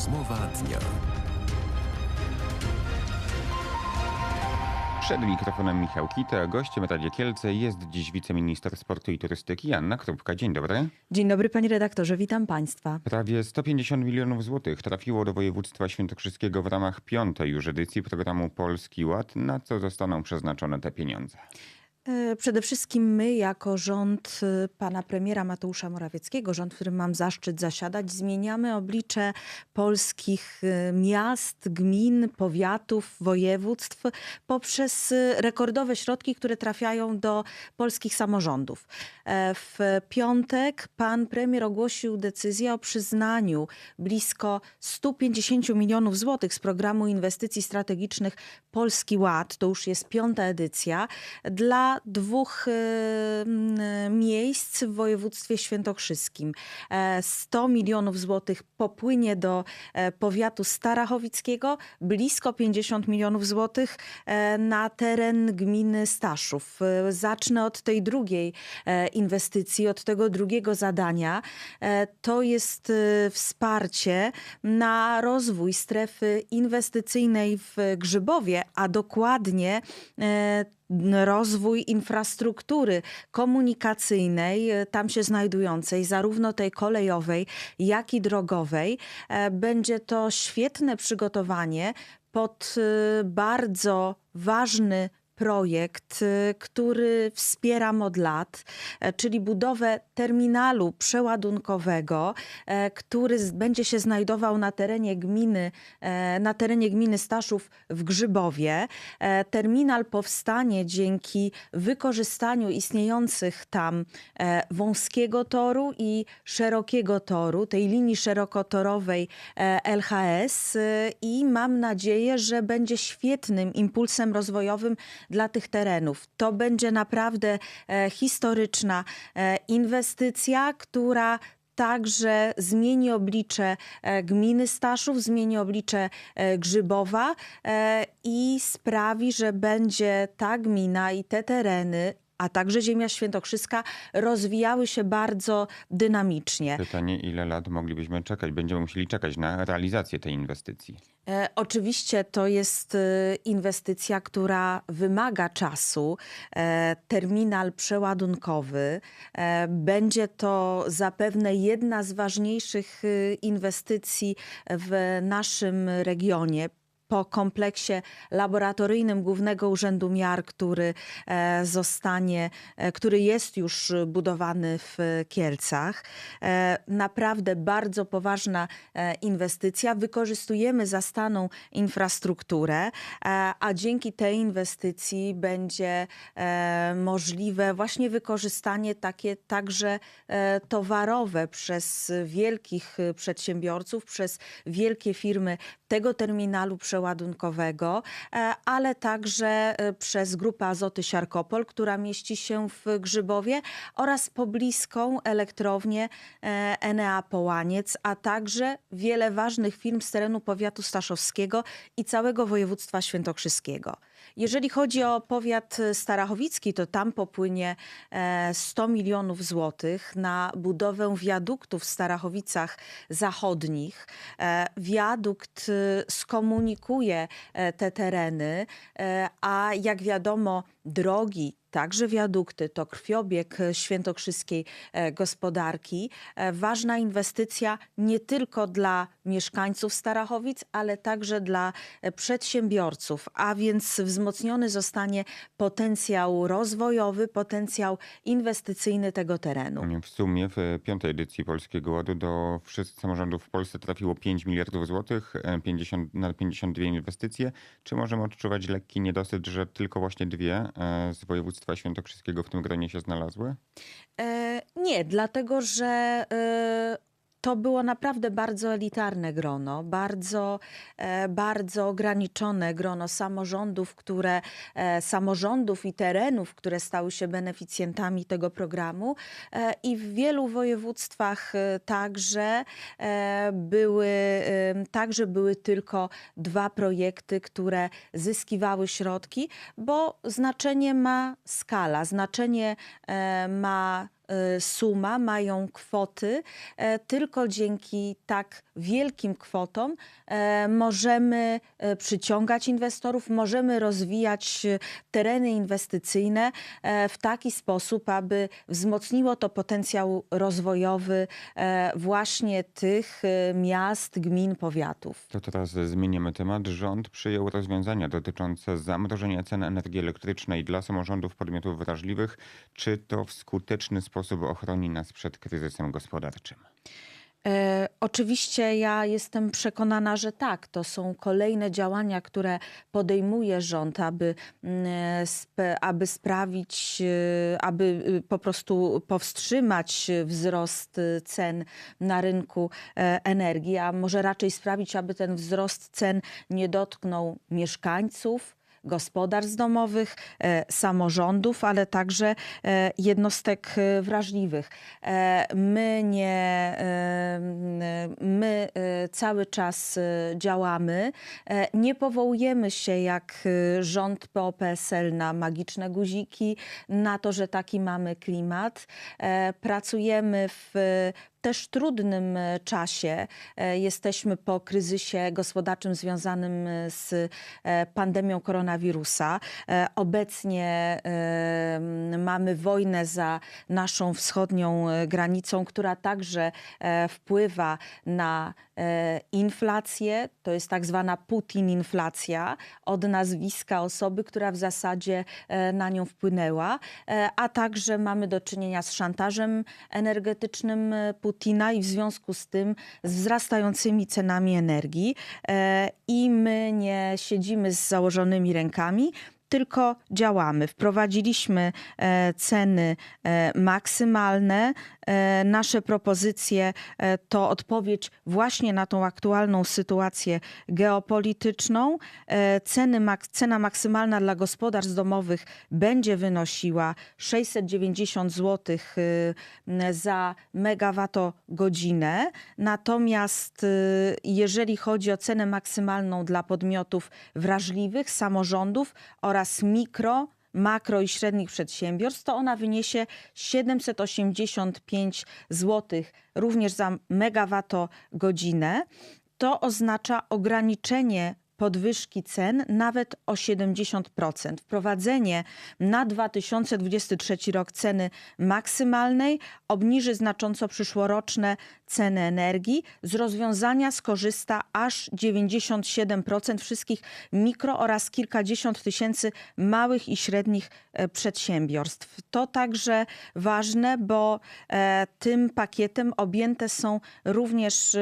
Rozmowa dnia. Przed mikrofonem Michał Kita, gościem Radia Kielce jest dziś wiceminister sportu i turystyki Anna Krupka. Dzień dobry. Dzień dobry panie redaktorze, witam państwa. Prawie 150 milionów złotych trafiło do województwa świętokrzyskiego w ramach piątej już edycji programu Polski Ład. Na co zostaną przeznaczone te pieniądze? E, Przede wszystkim my, jako rząd e, pana premiera Mateusza Morawieckiego, rząd, w którym mam zaszczyt zasiadać, zmieniamy oblicze polskich e, miast, gmin, powiatów, województw poprzez rekordowe środki, które trafiają do polskich samorządów. W piątek pan premier ogłosił decyzję o przyznaniu blisko 150 milionów złotych z programu inwestycji strategicznych Polski Ład. To już jest piąta edycja dla dwóch e, m, miejsc w województwie świętokrzyskim. E, 100 milionów złotych popłynie do e, powiatu starachowickiego, blisko 50 milionów złotych e, na teren gminy Staszów. E, Zacznę od tej drugiej e, inwestycji, od tego drugiego zadania. E, To jest e, wsparcie na rozwój strefy inwestycyjnej w Grzybowie, a dokładnie e, rozwój infrastruktury komunikacyjnej, e, tam się znajdującej, zarówno tej kolejowej, jak i drogowej. E, Będzie to świetne przygotowanie pod e, bardzo ważny projekt, y, który wspieram od lat, e, czyli budowę terminalu przeładunkowego, e, który będzie się znajdował na terenie gminy, e, na terenie gminy Staszów w Grzybowie. Terminal powstanie dzięki wykorzystaniu istniejących tam wąskiego toru i szerokiego toru, tej linii szerokotorowej LHS y, i mam nadzieję, że będzie świetnym impulsem rozwojowym dla tych terenów. To będzie naprawdę e, historyczna e, inwestycja, która także zmieni oblicze e, gminy Staszów, zmieni oblicze Grzybowa i sprawi, że będzie ta gmina i te tereny, a także ziemia świętokrzyska rozwijały się bardzo dynamicznie. Pytanie, ile lat moglibyśmy czekać? Będziemy musieli czekać na realizację tej inwestycji. E, Oczywiście to jest e, inwestycja, która wymaga czasu. E, Terminal przeładunkowy. E, Będzie to zapewne jedna z ważniejszych e, inwestycji w naszym regionie. Po kompleksie laboratoryjnym Głównego Urzędu Miar, który e, zostanie, e, który jest już budowany w Kielcach. E, Naprawdę bardzo poważna inwestycja. Wykorzystujemy zastaną infrastrukturę, a dzięki tej inwestycji będzie możliwe właśnie wykorzystanie takie także towarowe przez wielkich przedsiębiorców, przez wielkie firmy tego terminalu przeładunkowego, e, ale także e, przez Grupę Azoty Siarkopol, która mieści się w Grzybowie oraz pobliską elektrownię e, Enea Połaniec, a także wiele ważnych firm z terenu powiatu staszowskiego i całego województwa świętokrzyskiego. Jeżeli chodzi o powiat starachowicki, to tam popłynie e, 100 milionów złotych na budowę wiaduktu w Starachowicach Zachodnich. E, Wiadukt y, skomunikuje e, te tereny, e, a jak wiadomo, drogi, także wiadukty, to krwiobieg e, świętokrzyskiej e, gospodarki. E, Ważna inwestycja nie tylko dla mieszkańców Starachowic, ale także dla przedsiębiorców, a więc wzmocniony zostanie potencjał rozwojowy, potencjał inwestycyjny tego terenu. W sumie w piątej edycji Polskiego Ładu do wszystkich samorządów w Polsce trafiło 5 miliardów złotych, e, 50, na 52 inwestycje. Czy możemy odczuwać lekki niedosyt, że tylko właśnie dwie z województwa świętokrzyskiego w tym gronie się znalazły? E, nie, dlatego że e, to było naprawdę bardzo elitarne grono, bardzo, e, bardzo ograniczone grono samorządów, które, e, samorządów i terenów, które stały się beneficjentami tego programu. E, I w wielu województwach także były, także były tylko dwa projekty, które zyskiwały środki, bo znaczenie ma skala, znaczenie ma suma, mają kwoty. E, Tylko dzięki tak wielkim kwotom e, możemy e, przyciągać inwestorów, możemy rozwijać tereny inwestycyjne w taki sposób, aby wzmocniło to potencjał rozwojowy właśnie tych miast, gmin, powiatów. To teraz zmieniamy temat. Rząd przyjął rozwiązania dotyczące zamrożenia cen energii elektrycznej dla samorządów podmiotów wrażliwych. Czy to w skuteczny sposób ochroni nas przed kryzysem gospodarczym? E, oczywiście ja jestem przekonana, że tak. To są kolejne działania, które podejmuje rząd, aby, mm, e, aby sprawić, e, aby y, po prostu powstrzymać wzrost y, cen na rynku e, energii, a może raczej sprawić, aby ten wzrost cen nie dotknął mieszkańców gospodarstw domowych, e, samorządów, ale także e, jednostek e, wrażliwych. My nie, my cały czas działamy. Nie powołujemy się jak rząd PO-PSL na magiczne guziki, na to, że taki mamy klimat. Pracujemy w też trudnym e, czasie. E, Jesteśmy po kryzysie gospodarczym związanym e, z pandemią koronawirusa. Obecnie mamy wojnę za naszą wschodnią granicą, która także wpływa na inflację. To jest tak zwana Putin-inflacja od nazwiska osoby, która w zasadzie na nią wpłynęła, a także mamy do czynienia z szantażem energetycznym e, Putina i w związku z tym z wzrastającymi cenami energii. E, I my nie siedzimy z założonymi rękami, tylko działamy. Wprowadziliśmy e, ceny e, maksymalne. E, nasze propozycje to odpowiedź właśnie na tą aktualną sytuację geopolityczną. Ceny, cena maksymalna dla gospodarstw domowych będzie wynosiła 690 zł y, za megawattogodzinę. Natomiast y, jeżeli chodzi o cenę maksymalną dla podmiotów wrażliwych, samorządów oraz mikro, makro i średnich przedsiębiorstw, to ona wyniesie 785 zł również za megawattogodzinę. To oznacza ograniczenie podwyżki cen nawet o 70%. Wprowadzenie na 2023 rok ceny maksymalnej obniży znacząco przyszłoroczne ceny energii. Z rozwiązania skorzysta aż 97% wszystkich mikro oraz kilkadziesiąt tysięcy małych i średnich e, przedsiębiorstw. To także ważne, bo e, tym pakietem objęte są również e,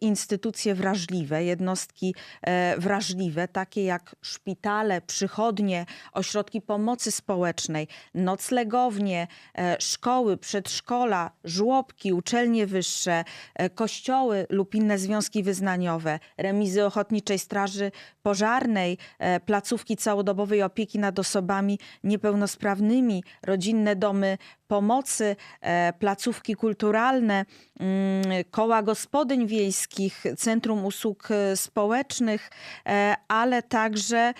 instytucje wrażliwe, jednostki e, wrażliwe, takie jak szpitale, przychodnie, ośrodki pomocy społecznej, noclegownie, e, szkoły, przedszkola, żłobki, uczelnie wyższe, e, kościoły lub inne związki wyznaniowe, remizy Ochotniczej Straży Pożarnej, e, placówki całodobowej opieki nad osobami niepełnosprawnymi, rodzinne domy pomocy, e, placówki kulturalne, mm, koła gospodyń wiejskich, Centrum Usług e, Społecznych, e, ale także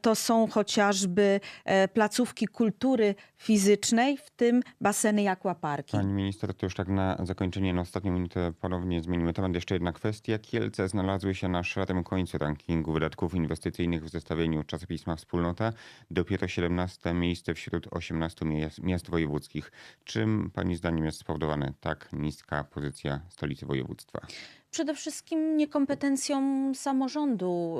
to są chociażby placówki kultury fizycznej, w tym baseny i akwaparki. Pani minister, to już tak na zakończenie, na ostatnią minutę ponownie zmienimy temat. Jeszcze jedna kwestia. Kielce znalazły się na szarym końcu rankingu wydatków inwestycyjnych w zestawieniu czasopisma Wspólnota. Dopiero 17 miejsce wśród 18 miast, miast wojewódzkich. Czym pani zdaniem jest spowodowana tak niska pozycja stolicy województwa? Przede wszystkim niekompetencją samorządu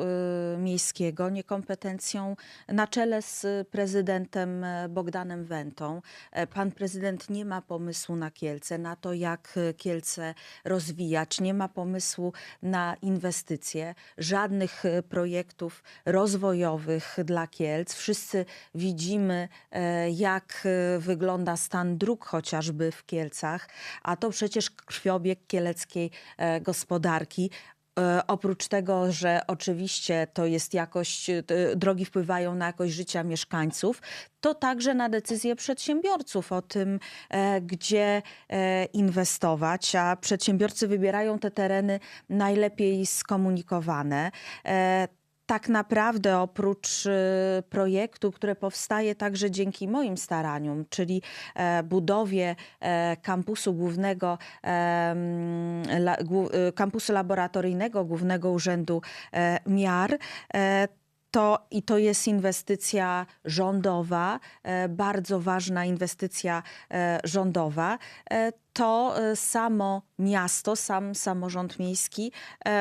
y, miejskiego, niekompetencją na czele z prezydentem Bogdanem Wentą. E, Pan prezydent nie ma pomysłu na Kielce, na to jak Kielce rozwijać, nie ma pomysłu na inwestycje, żadnych e, projektów rozwojowych dla Kielc. Wszyscy widzimy, e, jak wygląda stan dróg chociażby w Kielcach, a to przecież krwiobieg kieleckiej e, gospodarki. E, Oprócz tego, że oczywiście to jest jakość, e, drogi wpływają na jakość życia mieszkańców, to także na decyzje przedsiębiorców o tym, e, gdzie inwestować, a przedsiębiorcy wybierają te tereny najlepiej skomunikowane. Tak naprawdę oprócz e, projektu, które powstaje także dzięki moim staraniom, czyli e, budowie e, kampusu głównego, e, kampusu laboratoryjnego Głównego Urzędu e, Miar, to, I to jest inwestycja rządowa, e, bardzo ważna inwestycja e, rządowa. E, To samo miasto, sam samorząd miejski,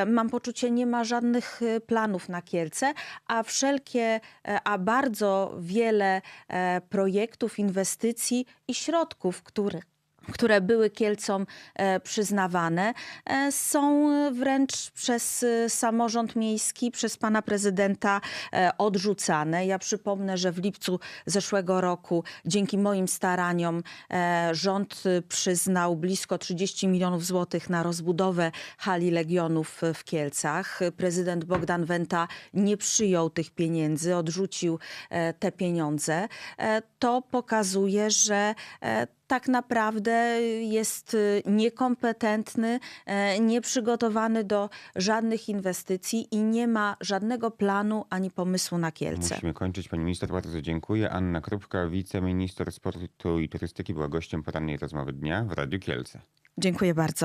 mam poczucie, nie ma żadnych planów na Kielce, a wszelkie, a bardzo wiele projektów, inwestycji i środków, które które były Kielcom e, przyznawane, e, są wręcz przez e, samorząd miejski, przez pana prezydenta odrzucane. Ja przypomnę, że w lipcu zeszłego roku dzięki moim staraniom rząd przyznał blisko 30 milionów złotych na rozbudowę hali Legionów w Kielcach. Prezydent Bogdan Wenta nie przyjął tych pieniędzy, odrzucił te pieniądze. To pokazuje, że tak naprawdę jest y, niekompetentny, e, nieprzygotowany do żadnych inwestycji i nie ma żadnego planu ani pomysłu na Kielce. Musimy kończyć. Pani minister, bardzo dziękuję. Anna Krupka, wiceminister sportu i turystyki, była gościem porannej rozmowy dnia w Radiu Kielce. Dziękuję bardzo.